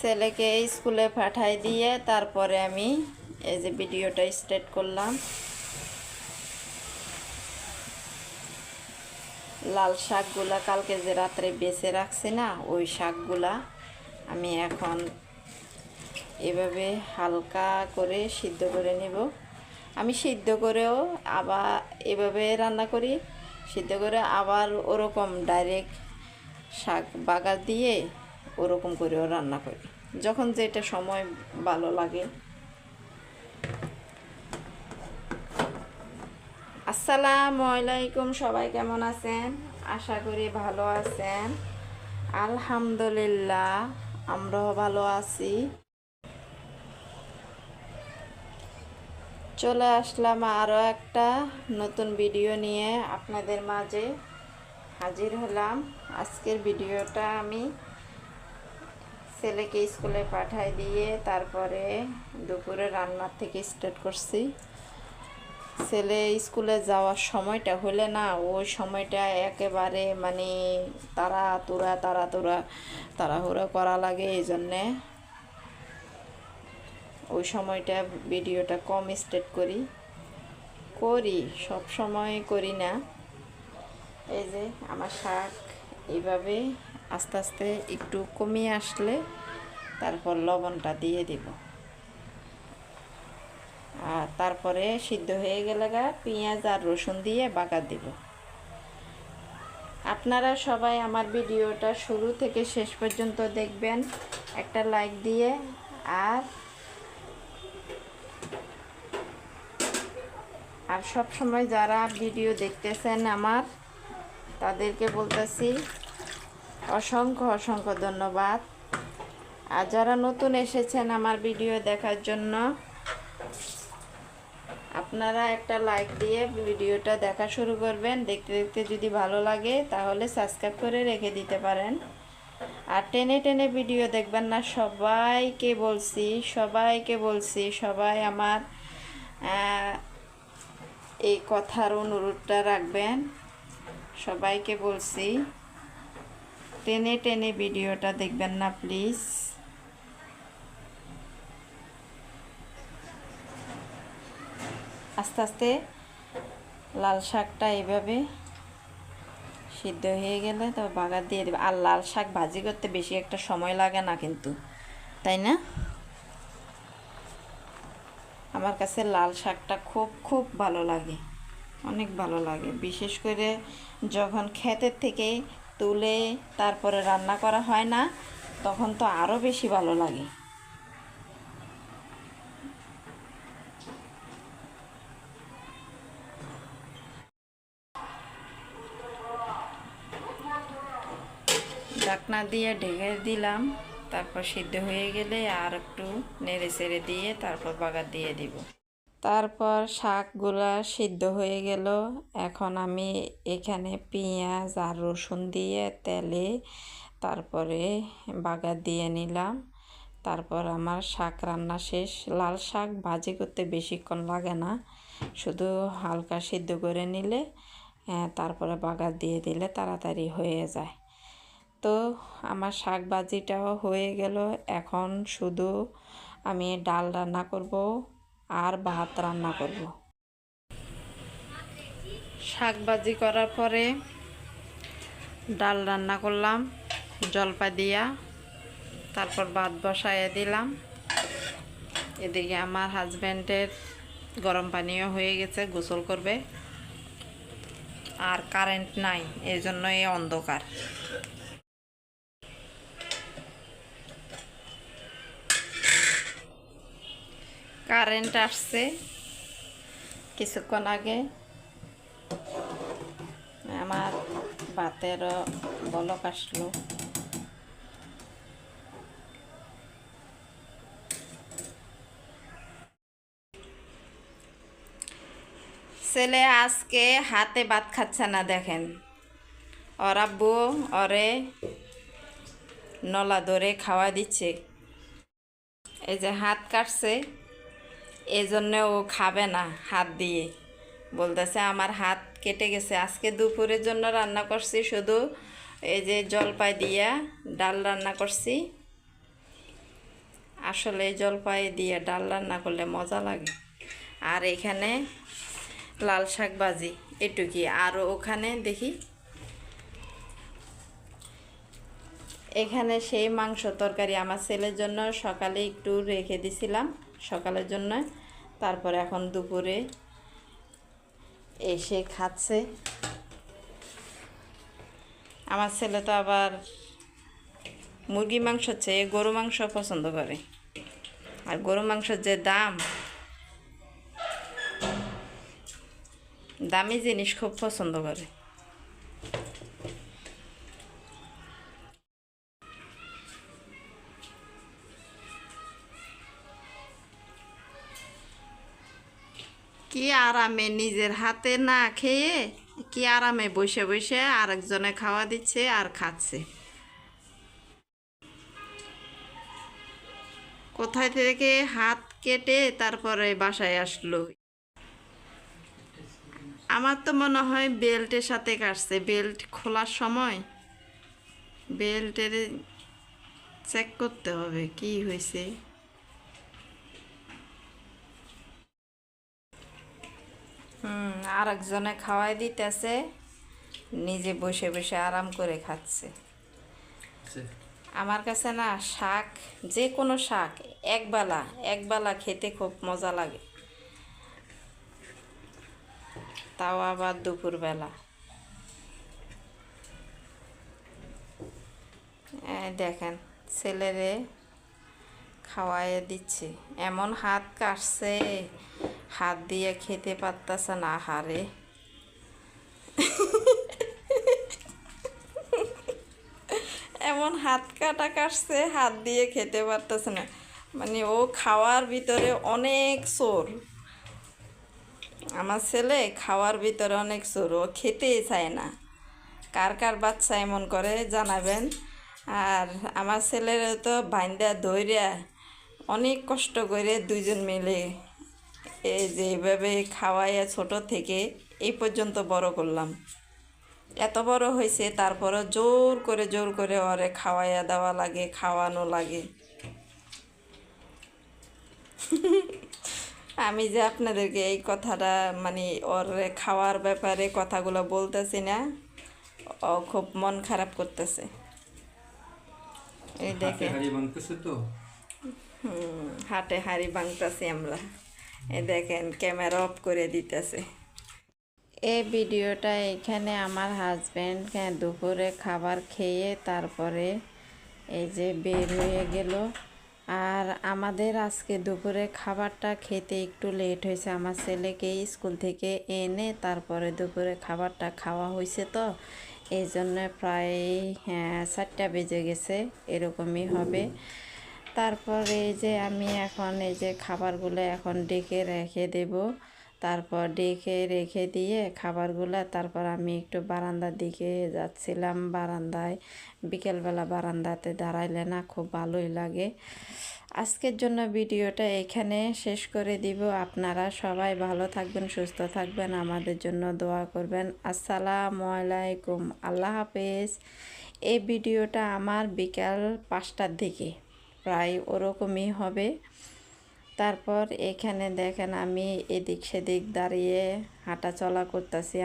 ছেলেকে স্কুলে পাঠাই দিয়ে তারপরে আমি এই যে ভিডিওটা স্টার্ট করলাম। লাল শাকগুলা কালকে যে রাত্রে বেছে রাখছি না, ওই শাকগুলা আমি এখন এভাবে হালকা করে সিদ্ধ করে নেব। আমি সিদ্ধ করেও আবার এভাবে রান্না করি, সিদ্ধ করে আবার ওরকম ডাইরেক্ট শাক বাগার দিয়ে ওরকম করেও রান্না করি। যখন যেটা সময় ভালো লাগে। আসসালামু আলাইকুম, সবাই কেমন আছেন? আশা করি ভালো আছেন। আলহামদুলিল্লাহ, আমরাও ভালো আছি। চলে আসলাম আরও একটা নতুন ভিডিও নিয়ে আপনাদের মাঝে। হাজির হলাম। আজকের ভিডিওটা আমি ছেলেকে স্কুলে পাঠাই দিয়ে তারপরে দুপুরে রান্নার থেকে স্টার্ট করছি। ছেলে স্কুলে যাওয়ার সময়টা হলে না, ওই সময়টা একেবারে মানে তারা তোরা তারা তোরা তাড়াহুড়ো করা লাগে এই জন্যে। ওই সময়টা ভিডিওটা কম স্টার্ট করি। করি সব সময় করি না। এই যে আমার শাক, এইভাবে আস্তে আস্তে একটু কমিয়ে আসলে তারপর লবণটা দিয়ে দিব। আর তারপরে সিদ্ধ হয়ে গেলে গা পেঁয়াজ আর রসুন দিয়ে বাগার দিব। আপনারা সবাই আমার ভিডিওটা শুরু থেকে শেষ পর্যন্ত দেখবেন, একটা লাইক দিয়ে আর আর সব সময় যারা ভিডিও দেখতেছেন আমার, তাদেরকে বলতেছি অসংখ্য অসংখ্য ধন্যবাদ। আর যারা নতুন এসেছেন আমার ভিডিও দেখার জন্য, আপনারা একটা লাইক দিয়ে ভিডিওটা দেখা শুরু করবেন। দেখতে দেখতে যদি ভালো লাগে, তাহলে সাবস্ক্রাইব করে রেখে দিতে পারেন। আর টেনে টেনে ভিডিও দেখবেন না, সবাইকে বলছি সবাইকে বলছি, সবাই আমার এই কথার অনুরোধটা রাখবেন। সবাইকে বলছি। টেনে টেনে ভিডিওটা দেখবেন না, প্লিজ। আস্তে আস্তে লাল শাকটা এইভাবে সিদ্ধ হয়ে গেলে তবে বাগার দিয়ে দেবে। আর লাল শাক ভাজি করতে বেশি একটা সময় লাগে না কিন্তু, তাই না? আমার কাছে লাল শাকটা খুব খুব ভালো লাগে, অনেক ভালো লাগে। বিশেষ করে যখন ক্ষেতের থেকে তুলে তারপরে রান্না করা হয় না, তখন তো আরও বেশি ভালো লাগে। ঢাকনা দিয়ে ঢেকে দিলাম, তারপর সিদ্ধ হয়ে গেলে আর একটু নেড়ে চেড়ে দিয়ে তারপর বাগার দিয়ে দিব। তারপর শাকগুলা সিদ্ধ হয়ে গেল। এখন আমি এখানে পেঁয়াজ আর রসুন দিয়ে তেলে তারপরে বাগা দিয়ে নিলাম। তারপর আমার শাক রান্না শেষ। লাল শাক ভাজি করতে বেশিক্ষণ লাগে না। শুধু হালকা সিদ্ধ করে নিলে তারপরে বাগা দিয়ে দিলে তাড়াতাড়ি হয়ে যায়। তো আমার শাক ভাজিটাও হয়ে গেল। এখন শুধু আমি ডাল রান্না করব। আর ভাত রান্না করব। শাক ভাজি করার পরে ডাল রান্না করলাম জলপা দিয়া, তারপর ভাত বসাইয়ে দিলাম। এদিকে আমার হাজব্যান্ডের গরম পানিও হয়ে গেছে, গোসল করবে। আর কারেন্ট নাই এই জন্য এই অন্ধকার। কারেন্ট আসছে কিছুক্ষণ আগে। আমার ভাতেরও বলক আসলো। ছেলে আজকে হাতে ভাত খাচ্ছে না দেখেন। ওর ওরে নলা ধরে খাওয়া দিচ্ছে। এই যে হাত কাটছে। এই জন্য ও খাবে না হাত দিয়ে। বলতেছে, আমার হাত কেটে গেছে। আজকে দুপুরের জন্য রান্না করছি শুধু এই যে জলপাই দিয়া ডাল রান্না করছি। আসলে এই জলপাই দিয়ে ডাল রান্না করলে মজা লাগে। আর এখানে লাল শাক ভাজি, এটুকি। আর ওখানে দেখি এখানে সেই মাংস তরকারি আমার ছেলের জন্য সকালে একটু রেখে দিছিলাম, সকালের জন্য। তারপরে এখন দুপুরে এসে খাচ্ছে। আমার ছেলে তো আবার মুরগি মাংস চেয়ে গরু মাংস পছন্দ করে। আর গরু মাংসের যে দাম, দামি জিনিস খুব পছন্দ করে। কি আরামে নিজের হাতে না খেয়ে, কি আরামে বসে বসে আরেকজনে খাওয়া দিচ্ছে আর খাচ্ছে? কোথায় থেকে হাত কেটে তারপরে বাসায় আসলো? আমার তো মনে হয় বেল্টের সাথে কাটছে। বেল্ট খোলার সময় বেল্টের চেক করতে হবে, কি হয়েছে? হুম আর একজনে খাওয়াই দিতেছে নিজে বসে বসে আরাম করে খাচ্ছে। আমার কাছে না শাক যে কোনো শাক একবেলা একবেলা খেতে খুব মজা লাগে। তাও আবার দুপুরবেলা। দেখেন ছেলেরে খাওয়াইয়ে দিচ্ছে। এমন হাত কাটছে। হাত দিয়ে খেতে পারতাছে না, হারে। এমন হাত কাটা কাটছে, হাত দিয়ে খেতে পারতেছে না। মানে ও খাওয়ার ভিতরে অনেক চোর। আমার ছেলে খাওয়ার ভিতরে অনেক চোর, ও খেতেই চায় না। কার কার বাচ্চা এমন করে, জানাবেন। আর আমার ছেলের তো বাইন্দা দইরা অনেক কষ্ট করে দুইজন মিলে যে এইভাবে খাওয়াইয়া ছোট থেকে এই পর্যন্ত বড় করলাম। এত বড় হয়েছে তারপরও জোর করে জোর করে ওরে খাওয়াইয়া দেওয়া লাগে খাওয়ানো লাগে। আমি যে আপনাদেরকে এই কথাটা মানে ওর খাওয়ার ব্যাপারে কথাগুলো বলতেছি না ও খুব মন খারাপ করতেছে। এই দেখে হাটে হাড়ি ভাঙতেছি আমরা। দেখেন ক্যামেরা অফ করে দিতেছে। এই ভিডিওটা এখানে আমার হাজব্যান্ড দুপুরে খাবার খেয়ে তারপরে এই যে বের হয়ে গেল। আর আমাদের আজকে দুপুরে খাবারটা খেতে একটু লেট হয়েছে। আমার ছেলেকে স্কুল থেকে এনে তারপরে দুপুরে খাবারটা খাওয়া হয়েছে তো। এই জন্য প্রায় হ্যাঁ চারটা বেজে গেছে, এরকমই হবে। তারপর এই যে আমি এখন এই যে খাবারগুলো এখন ডেকে রেখে দেব। তারপর ডেকে রেখে দিয়ে খাবারগুলো, তারপর আমি একটু বারান্দার দিকে যাচ্ছিলাম। বারান্দায়, বিকেলবেলা বারান্দাতে দাঁড়াইলে না খুব ভালোই লাগে। আজকের জন্য ভিডিওটা এখানে শেষ করে দিব। আপনারা সবাই ভালো থাকবেন, সুস্থ থাকবেন, আমাদের জন্য দোয়া করবেন। আসসালামু আলাইকুম। আল্লাহ হাফেজ। এই ভিডিওটা আমার বিকাল পাঁচটার দিকে। প্রায় ওরকমই হবে। তারপর এখানে দেখেন আমি এদিক সেদিক দাঁড়িয়ে হাঁটা চলা করতেছি।